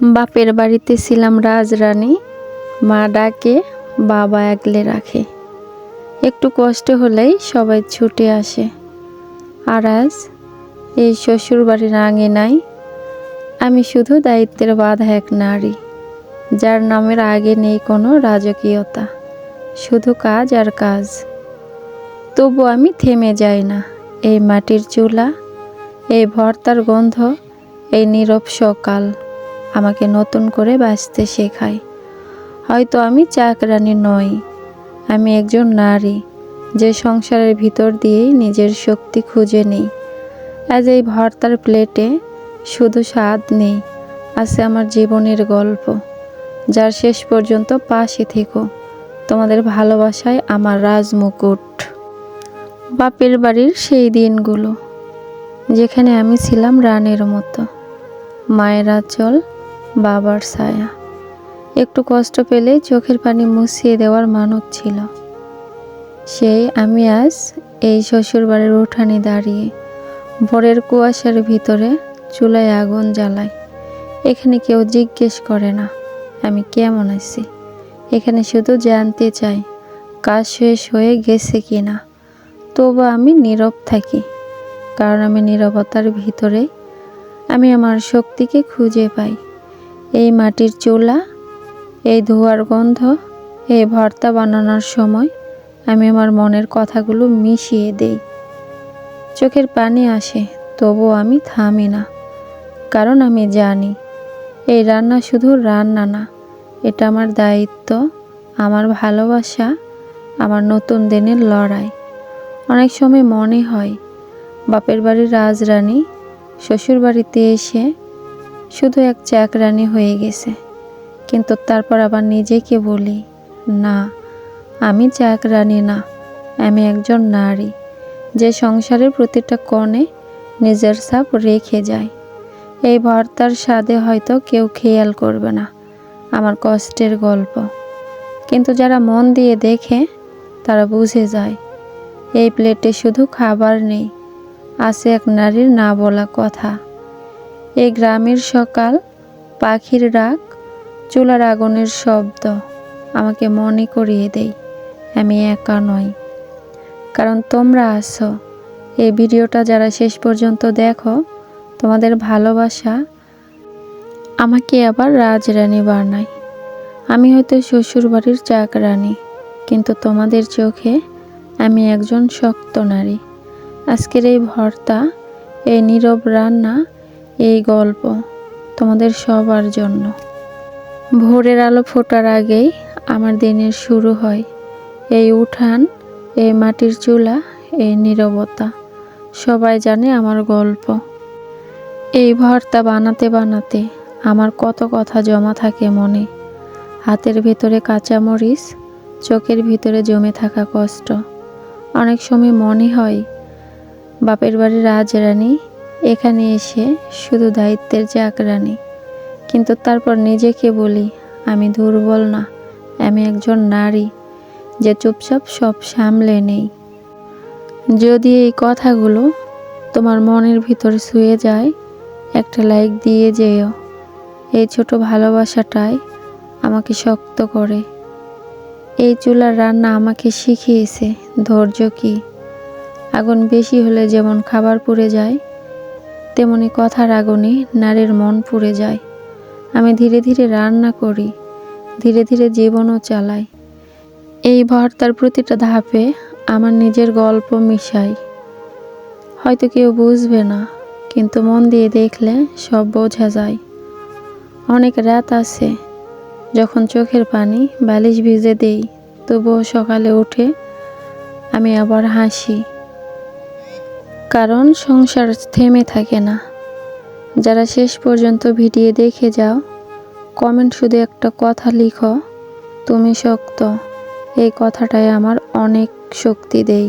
বাপের বাড়িতে ছিলাম রাজরানী, মা ডাকে, বাবা আগলে রাখে। একটু কষ্ট হলেই সবাই ছুটে আসে। আর আজ এই শ্বশুর বাড়ির আঙিনায় আমি শুধু দায়িত্বের বাধা এক নারী, যার নামের আগে নেই কোনো রাজকীয়তা, শুধু কাজ আর কাজ। তবু আমি থেমে যাই না, এই মাটির চুলা, এই ভর্তার গন্ধ, এই নীরব সকাল। আমাকে নতুন করে বাঁচতে শেখায়। হয়তো আমি চাকরানি নই, আমি একজন নারী যে সংসারের ভিতর দিয়েই নিজের শক্তি খুঁজে নেই। আজ এই ভর্তার প্লেটে শুধু স্বাদ নেই, আছে আমার জীবনের গল্প, যার শেষ পর্যন্ত পাশে থেকো। তোমাদের ভালোবাসায় আমার রাজমুকুট। বাপের বাড়ির সেই দিনগুলো, যেখানে আমি ছিলাম রানের মতো। মায়ের আঁচল বাবার ছায়া। একটু কষ্ট পেলে চোখের পানি মুছিয়ে দেওয়ার মানত ছিল। সেই আমি আজ এই শ্বশুরবাড়ির উঠানে দাঁড়িয়ে ভোরের কুয়াশার ভিতরে চুলায় আগুন জ্বালাই। এখানে কেউ জিজ্ঞেস করে না, আমি কেমন আছি? এখানে শুধু জানতে চাই, কাজ শেষ হয়ে গেছে কি না তবু আমি নীরব থাকি, কারণ আমি নীরবতার ভিতরে, আমি আমার শক্তিকে খুঁজে পাই। এই মাটির চুলা, এই ধোয়ার গন্ধ, এই ভর্তা বানানোর সময় আমি আমার মনের কথাগুলো মিশিয়ে দেই। চোখের পানি আসে তবু আমি থামি না, কারণ আমি জানি, এই রান্না শুধু রান্না না, এটা আমার দায়িত্ব, আমার ভালোবাসা, আমার নতুন দিনের লড়াই। অনেক সময় মনে হয়, বাপের বাড়ির রাজরানী শ্বশুর বাড়িতে এসে শুধু এক চাকরানি হয়ে গেছে। কিন্তু তারপর আবার নিজেকে বলি, না, আমি চাকরানি না, আমি একজন নারী। যে সংসারের প্রতিটা কোণে নিজের ছাপ রেখে যায়। এই ভর্তার স্বাদে হয়তো কেউ খেয়াল করবে না, আমার কষ্টের গল্প। কিন্তু যারা মন দিয়ে দেখে, তারা বুঝে যায়, এই প্লেটে শুধু খাবার নেই, আছে এক নারীর না বলা কথা। এই গ্রামের সকাল, পাখির ডাক চুলার আগুনের শব্দ আমাকে মনে করিয়ে দেই আমি একা নই। কারণ তোমরা আছো। এই ভিডিওটা যারা শেষ পর্যন্ত দেখো, তোমাদের ভালোবাসা আমাকে আবার রাজরানী বানায়। আমি হয়তো শ্বশুরবাড়ির চাকরানী, কিন্তু তোমাদের চোখে আমি একজন শক্ত নারী। আজকের এই ভর্তা, এই নীরব রান্না এই গল্প তোমাদের সবার জন্য। ভোরের আলো ফোটার আগেই আমার দিনের শুরু হয়। এই উঠান, এই মাটির চুলা, এই নীরবতা, সবাই জানে আমার গল্প। এই ভর্তা বানাতে বানাতে আমার কত কথা জমা থাকে মনে। হাতের ভিতরে কাঁচামরিচ চোখের ভিতরে জমে থাকা কষ্ট। অনেক সময় মনে হয়, বাপের বাড়ির রাজরানী এখানে এসে শুধু দায়িত্বের চাকরানি কিন্তু তারপর নিজেকে বলি, আমি দুর্বল না, আমি একজন নারী যে চুপচাপ সব সামলে নেই। যদি এই কথাগুলো তোমার মনের ভিতর শুয়ে যায়, একটা লাইক দিয়ে যেও। এই ছোট ভালোবাসাটাই আমাকে শক্ত করে। এই চুলার রান্না আমাকে শিখিয়েছে, ধৈর্য কি? আগুন বেশি হলে যেমন খাবার পুড়ে যায় তেমনি কথার আগুনে নারীর মন পুড়ে যায়। আমি ধীরে ধীরে রান্না করি, ধীরে ধীরে জীবনও চালাই। এই ভর্তার প্রতিটা ধাপে আমার নিজের গল্প মিশাই। হয়তো কেউ বুঝবে না, কিন্তু মন দিয়ে দেখলে সব বোঝা যায়। অনেক রাত আছে, যখন চোখের পানি বালিশ ভিজে দেই, তবুও সকালে উঠে আমি আবার হাসি। কারণ সংসার থেমে থাকে না। যারা শেষ পর্যন্ত ভিডিও দেখে যাও কমেন্ট শুধু একটা কথা লিখো, তুমি শক্ত। এই কথাটাই আমার অনেক শক্তি দেই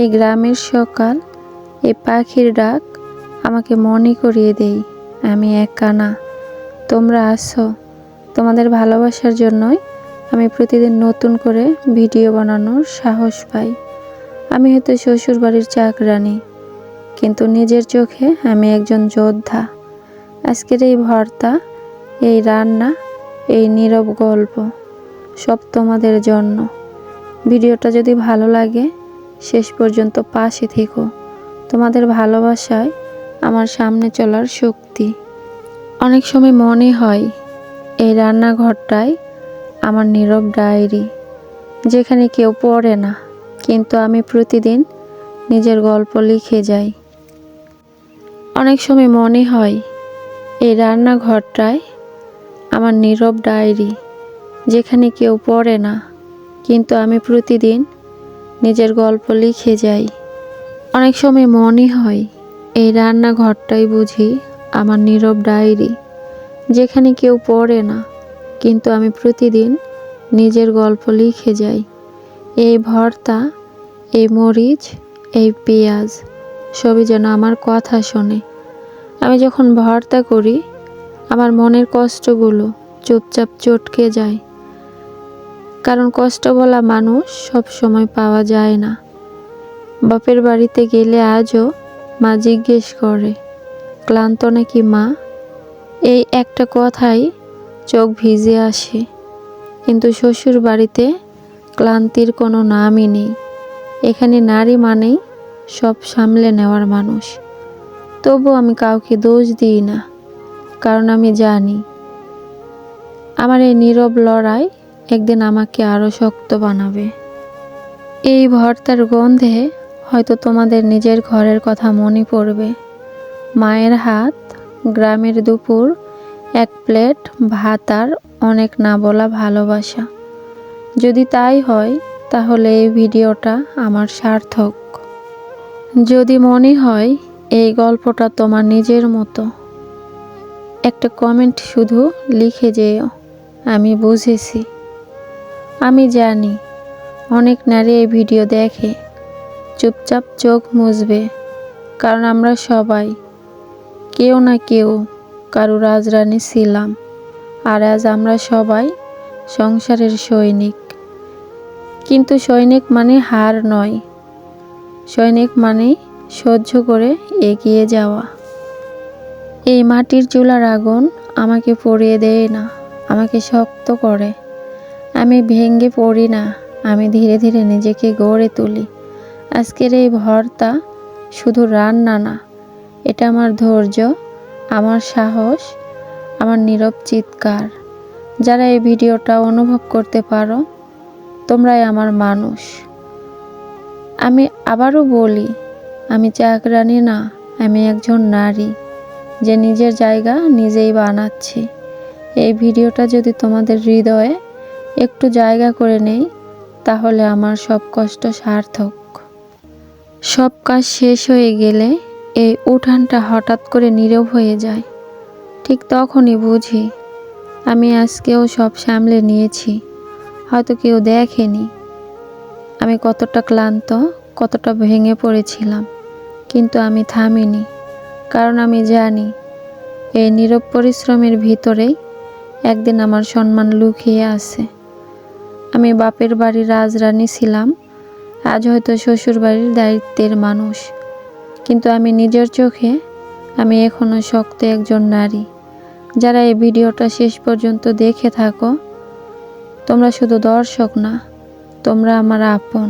এই গ্রামের সকাল, এই পাখির ডাক আমাকে মনে করিয়ে দেই আমি একা না। তোমরা আসো তোমাদের ভালোবাসার জন্যই আমি প্রতিদিন নতুন করে ভিডিও বানানোর সাহস পাই। আমি হয়তো শ্বশুর বাড়ির চাকরানি কিন্তু নিজের চোখে আমি একজন যোদ্ধা। আজকের এই ভর্তা, এই রান্না, এই নীরব গল্প সব তোমাদের জন্য। ভিডিওটা যদি ভালো লাগে, শেষ পর্যন্ত পাশে থেকো। তোমাদের ভালোবাসায় আমার সামনে চলার শক্তি। অনেক সময় মনে হয়, এই রান্নাঘরটাই আমার নীরব ডায়েরি, যেখানে কেউ পড়ে না। কিন্তু আমি প্রতিদিন নিজের গল্প লিখে যাই। অনেক সময় মনে হয়, এই রান্নাঘরটায় আমার নীরব ডায়েরি, যেখানে কেউ পড়ে না, কিন্তু আমি প্রতিদিন নিজের গল্প লিখে যাই। অনেক সময় মনে হয়, এই রান্নাঘরটাই বুঝি আমার নীরব ডায়েরি, যেখানে কেউ পড়ে না, কিন্তু আমি প্রতিদিন নিজের গল্প লিখে যাই। এই ভর্তা, এই মরিচ, এই পেঁয়াজ সবই যেন আমার কথা শোনে। আমি যখন ভর্তা করি, আমার মনের কষ্টগুলো চুপচাপ চটকে যায়। কারণ কষ্ট বলা মানুষ সব সময় পাওয়া যায় না। বাপের বাড়িতে গেলে আজও মা জিজ্ঞেস করে, ক্লান্ত নাকি মা? এই একটা কথাই চোখ ভিজে আসে। কিন্তু শ্বশুর বাড়িতে ক্লান্তির কোনো নামই নেই। এখানে নারী মানেই সব সামলে নেওয়ার মানুষ। তবু আমি কাউকে দোষ দিই না, কারণ আমি জানি, আমার এই নীরব লড়াই একদিন আমাকে আরও শক্ত বানাবে। এই ভর্তার গন্ধে হয়তো তোমাদের নিজের ঘরের কথা মনে পড়বে। মায়ের হাত, গ্রামের দুপুর, এক প্লেট ভাত আর অনেক না বলা ভালোবাসা। যদি তাই হয়, তাহলে এই ভিডিওটা আমার সার্থক। যদি মনে হয়, এই গল্পটা তোমার নিজের মতো। একটা কমেন্ট শুধু লিখে যেও, আমি বুঝেছি। আমি জানি, অনেক নারী এই ভিডিও দেখে, চুপচাপ চোখ মুছবে, কারণ আমরা সবাই, কেউ না কেউ, কারু রাজরানী ছিলাম, আর আজ আমরা সবাই সংসারের সৈনিক। কিন্তু সৈনিক মানে হার নয়। সৈনিক মানে সহ্য করে এগিয়ে যাওয়া। এই মাটির চুলার আগুন আমাকে পড়িয়ে দেয় না, আমাকে শক্ত করে। আমি ভেঙ্গে পড়ি না, আমি ধীরে ধীরে নিজেকে গড়ে তুলি। আজকের এই ভর্তা শুধু রান্না না, এটা আমার ধৈর্য, আমার সাহস, আমার নীরব চিৎকার। যারা এই ভিডিওটা অনুভব করতে পারো তোমরাই আমার মানুষ। আমি আবারও বলি, আমি চাকরানি না, আমি একজন নারী যে নিজের জায়গা নিজেই বানাচ্ছি। এই ভিডিওটা যদি তোমাদের হৃদয়ে একটু জায়গা করে নেই, তাহলে আমার সব কষ্ট সার্থক। সব কাজ শেষ হয়ে গেলে এই উঠানটা হঠাৎ করে নীরব হয়ে যায়। ঠিক তখনই বুঝি, আমি আজকেও সব সামলে নিয়েছি। হয়তো কেউ দেখেনি। আমি কতটা ক্লান্ত, কতটা ভেঙে পড়েছিলাম, কিন্তু আমি থামিনি, কারণ আমি জানি, এই নীরব পরিশ্রমের ভিতরেই একদিন আমার সম্মান লুকিয়ে আছে। আমি বাপের বাড়ির রাজরানী ছিলাম, আজ হয়তো শ্বশুর বাড়ির দায়িত্বের মানুষ, কিন্তু আমি নিজের চোখে, আমি এখনও শক্ত একজন নারী। যারা এই ভিডিওটা শেষ পর্যন্ত দেখে থাকো তোমরা শুধু দর্শক না, তোমরা আমার আপন।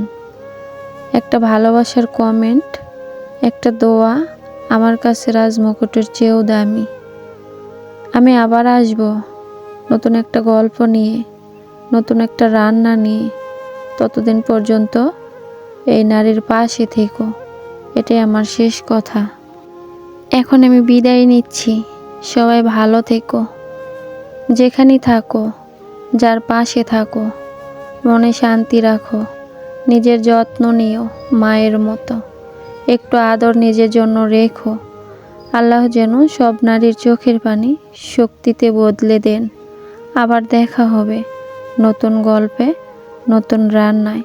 একটা ভালোবাসার কমেন্ট একটা দোয়া আমার কাছে রাজমুকুটের চেয়েও দামি। আমি আবার আসব নতুন একটা গল্প নিয়ে, নতুন একটা রান্না নিয়ে। ততদিন পর্যন্ত এই নারীর পাশে থেকো, এটাই আমার শেষ কথা। এখন আমি বিদায় নিচ্ছি, সবাই ভালো থেকো, যেখানেই থাকো। যার পাশে থাকো। মনে শান্তি রাখো। নিজের যত্ন নিও মায়ের মতো। একটু আদর নিজের জন্য রেখো। আল্লাহ যেন সব নারীর চোখের পানি শক্তিতে বদলে দেন। আবার দেখা হবে নতুন গল্পে, নতুন রান্নায়।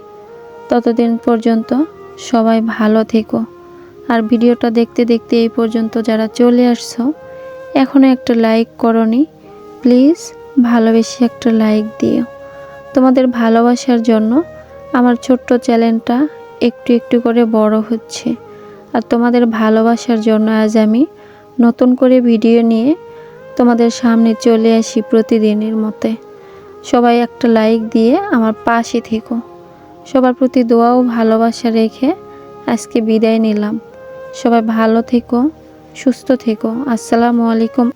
ততদিন পর্যন্ত সবাই ভালো থেকো। আর ভিডিওটা দেখতে দেখতে এই পর্যন্ত যারা চলে আসছো এখনও একটা লাইক করনি, প্লিজ ভালোবেসে একটা লাইক দিও। তোমাদের ভালোবাসার জন্য আমার ছোট্ট চ্যানেলটা একটু একটু করে বড় হচ্ছে। আর তোমাদের ভালোবাসার জন্য আজ আমি নতুন করে ভিডিও নিয়ে তোমাদের সামনে চলে আসি প্রতিদিনের মতে। সবাই একটা লাইক দিয়ে আমার পাশে থেকো। সবার প্রতি দোয়া ও ভালোবাসা রেখে আজকে বিদায় নিলাম। সবাই ভালো থেকো, সুস্থ থেকো। আসসালামু আলাইকুম।